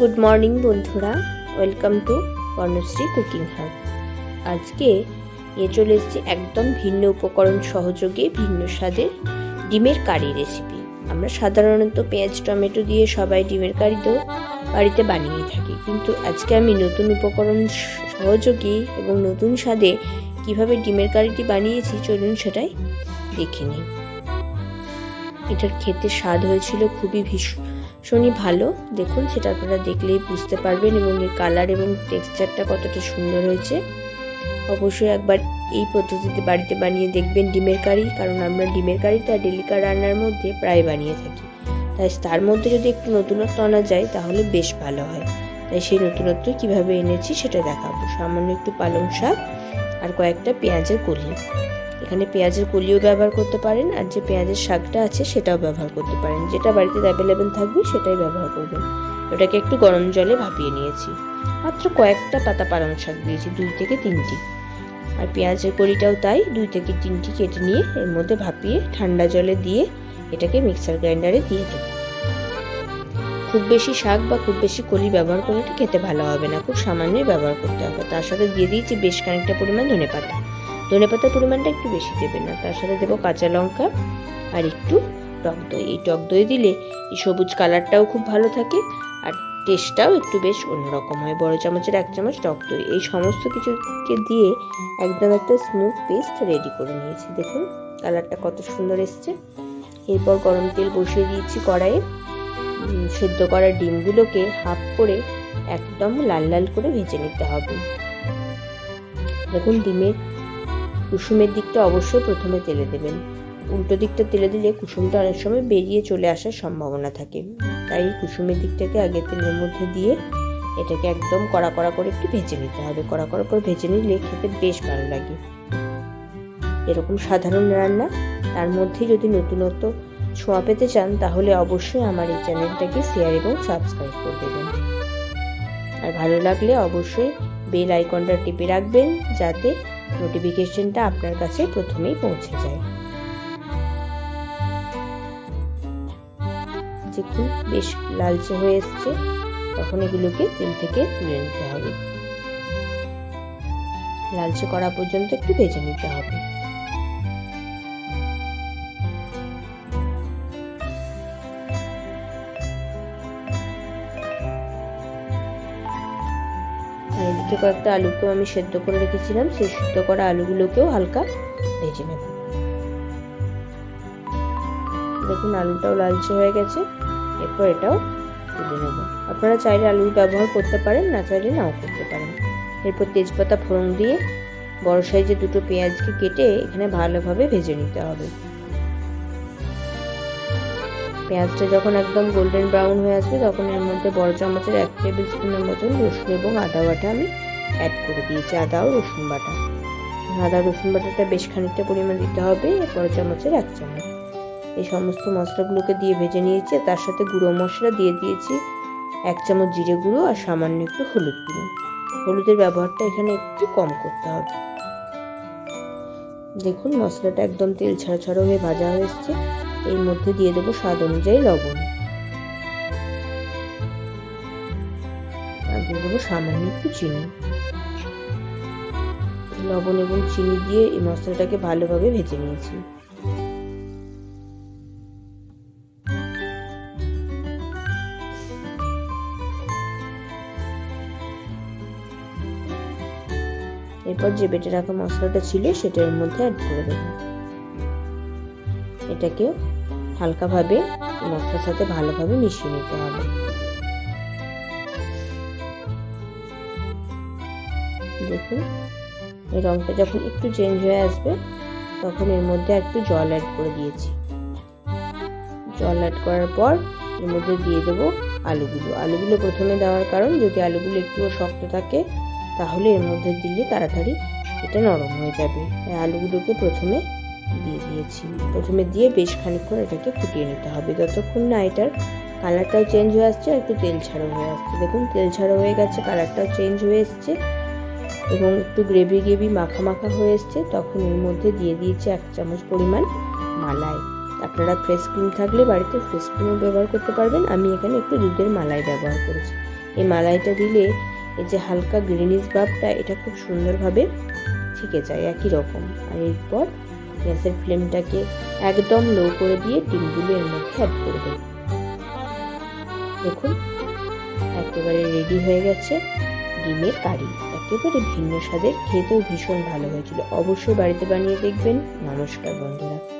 Good morning বন্ধুরা। Welcome to Karnashree cooking hub আজকে নিয়ে চলে এসেছি একদম ভিন্ন উপকরণ সহযোগে, ভিন্ন স্বাদের ডিমের কারি রেসিপি আমরা সাধারণত পেঁয়াজ, টমেটো দিয়ে সবাই ডিমের কারি তো বাড়িতে বানিয়ে থাকি। কিন্তু আজকে আমি নতুন উপকরণ সহযোগী এবং নতুন স্বাদে কীভাবে ডিমের কারিটি বানিয়েছি, চলুন সেটাই দেখে নিই। এটার খেতে স্বাদ হয়েছিল খুবই ভীষণ ভীষণই ভালো। দেখুন, সেটা আপনারা দেখলেই বুঝতে পারবেন এবং এর কালার এবং টেক্সচারটা কতটা সুন্দর হয়েছে। অবশ্যই একবার এই পদ্ধতিতে বাড়িতে বানিয়ে দেখবেন ডিমের কারি, কারণ আমরা ডিমের কারিটা ডেলিকা রান্নার মধ্যে প্রায় বানিয়ে থাকি। তাই তার মধ্যে যদি একটু নতুনত্ব আনা যায়, তাহলে বেশ ভালো হয়। তাই সেই নতুনত্ব কীভাবে এনেছি, সেটা দেখাবো। সামান্য একটু পালং শাক আর কয়েকটা পেঁয়াজের কলি। এখানে পেঁয়াজের কলিও ব্যবহার করতে পারেন আর যে পেঁয়াজের শাকটা আছে সেটাও ব্যবহার করতে পারেন। যেটা বাড়িতে অ্যাভেলেবেল থাকবে সেটাই ব্যবহার করবেন। ওটাকে একটু গরম জলে ভাপিয়ে নিয়েছি। মাত্র কয়েকটা পাতা পালং শাক দিয়েছি, দুই থেকে তিনটি। আর পেঁয়াজের কলিটাও তাই, দুই থেকে তিনটি কেটে নিয়ে এর মধ্যে ভাপিয়ে ঠান্ডা জলে দিয়ে এটাকে মিক্সার গ্রাইন্ডারে দিয়ে দেবো। খুব বেশি শাক বা খুব বেশি কলি ব্যবহার করলে এটা খেতে ভালো হবে না, খুব সামান্যই ব্যবহার করতে হবে। তার সাথে দিয়ে দিয়েছি বেশ খানিকটা পরিমাণ ধনে পাতা ধনে পাতার পরিমাণটা একটু বেশি দেবেন না, তার সাথে দেবো কাঁচা লঙ্কা আর একটু টক দই। এই টক দই দিলে এই সবুজ কালারটাও খুব ভালো থাকে আর টেস্টটাও একটু বেশ অন্যরকম হয়, বড় চামচের এক চামচ টক দই। এই সমস্ত কিছুকে দিয়ে একদম একটা স্মুথ পেস্ট রেডি করে নিয়েছি। দেখুন, কালারটা কত সুন্দর এসছে। এরপর গরম তেল বসিয়ে দিয়েছি কড়াইয়ে। সেদ্ধ করা ডিমগুলোকে হাফ করে একদম লাল লাল করে ভেজে নিতে হবে। দেখুন, ডিমের কুসুমের দিকটা অবশ্যই প্রথমে তেলে দেবেন। উল্টো দিকটা তেলে দিলে কুসুমটা অনেক সময় বেরিয়ে চলে আসার সম্ভাবনা থাকে। তাই কুসুমের দিকটাকে আগে তেলের মধ্যে দিয়ে এটাকে একদম কড়া কড়া করে একটু ভেজে নিতে হবে। কড়া কড়া করে ভেজে নিলে খেতে বেশ ভালো লাগে। এরকম সাধারণ রান্না। তার মধ্যে যদি নতুনত্ব ছোঁয়া পেতে চান, তাহলে অবশ্যই আমার এই চ্যানেলটাকে শেয়ার এবং সাবস্ক্রাইব করে দেবেন। আর ভালো লাগলে অবশ্যই বেল আইকনটা টিপে রাখবেন, যাতে নোটিফিকেশনটা আপনার কাছে প্রথমেই পৌঁছে যায়। দেখুন বেশ লালচে হয়ে এসছে, তখন এগুলোকে তেল থেকে তুলে নিতে হবে। লালচে করা পর্যন্ত একটু ভেজে নিতে হবে। আর কয়েকটা আলুকেও আমি সেদ্ধ করে রেখেছিলাম, সেই সেদ্ধ করা আলুগুলোকেও হালকা ভেজে নেব। দেখুন, আলুটাও লালচে হয়ে গেছে। এরপর এটাও তুলে নেব। আপনারা চাইলে আলু ব্যবহার করতে পারেন, না চাইলে নাও করতে পারেন। এরপর তেজপাতা ফোড়ন দিয়ে বড় সাইজে দুটো পেঁয়াজকে কেটে এখানে ভালোভাবে ভেজে নিতে হবে। পেঁয়াজটা যখন একদম গোল্ডেন ব্রাউন হয়ে আসবে, তখন এর মধ্যে বড় চামচের এক টেবিল স্পুনের মতন রসুন এবং আদা বাটা আমি অ্যাড করে দিয়েছি, আদা ও রসুন বাটা। আদা রসুন বাটাটা বেশ খানিকটা পরিমাণ দিতে হবে, বড় চামচের এক চামচ। এই সমস্ত মশলাগুলোকে দিয়ে ভেজে নিয়েছি তার সাথে গুঁড়ো মশলা দিয়ে দিয়েছি এক চামচ জিরে গুঁড়ো আর সামান্য একটু হলুদ গুঁড়ো। হলুদের ব্যবহারটা এখানে একটু কম করতে হবে। দেখুন, মশলাটা একদম তেল ছাড়া ছাড়া হয়ে ভাজা হয়ে এসছে। এর মধ্যে দিয়ে দেবো স্বাদ অনুযায়ী লবণ। আর দিয়ে দেবো সামান্য একটু চিনি। লবণ এবং চিনি দিয়ে এই মশলাটাকে ভালোভাবে ভেজে নিয়েছি। এরপর যে বেটে রাখা মশলাটা ছিল সেটা এর মধ্যে অ্যাড করে দেবো। এটাকে হালকাভাবে মশলার সাথে ভালোভাবে মিশিয়ে নিতে হবে। দেখুন, এই রঙটা যখন একটু চেঞ্জ হয়ে আসবে, তখন এর মধ্যে একটু জল অ্যাড করে দিয়েছি। জল অ্যাড করার পর এর মধ্যে দিয়ে দেবো আলুগুলো। আলুগুলো প্রথমে দেওয়ার কারণ, যদি আলুগুলো একটু শক্ত থাকে, তাহলে এর মধ্যে দিলে তাড়াতাড়ি এটা নরম হয়ে যাবে। আলুগুলোকে প্রথমে দিয়ে দিয়েছি। প্রথমে দিয়ে বেশ খানিক্ষণ এটাকে ফুটিয়ে নিতে হবে। যতক্ষণ না এটার কালারটাও চেঞ্জ হয়ে আসছে আর একটু তেল ছাড়ো হয়ে আসছে। দেখুন, তেল ছাড়ো হয়ে গেছে, কালারটাও চেঞ্জ হয়ে এসছে এবং একটু গ্রেভি গ্রেভি মাখা মাখা হয়ে এসছে। তখন এর মধ্যে দিয়ে দিয়েছি এক চামচ পরিমাণ মালাই। আপনারা ফ্রেশ ক্রিম থাকলে বাড়িতে ফ্রেশ ক্রিমও ব্যবহার করতে পারবেন। আমি এখানে একটু দুধের মালাই ব্যবহার করেছি। এই মালাইটা দিলে এই যে হালকা গ্রিনিশ ভাবটা, এটা খুব সুন্দরভাবে থেকে যায়, একই রকম। আর এরপর গ্যাসের ফ্লেমটাকে একদম লো করে দিয়ে ডিমগুলো এর মধ্যে অ্যাড করে দেব। দেখুন, একেবারে রেডি হয়ে গেছে ডিমের কারি। একেবারে ভিন্ন স্বাদের, খেতেও ভীষণ ভালো হয়েছিল। অবশ্যই বাড়িতে বানিয়ে দেখবেন। নমস্কার বন্ধুরা।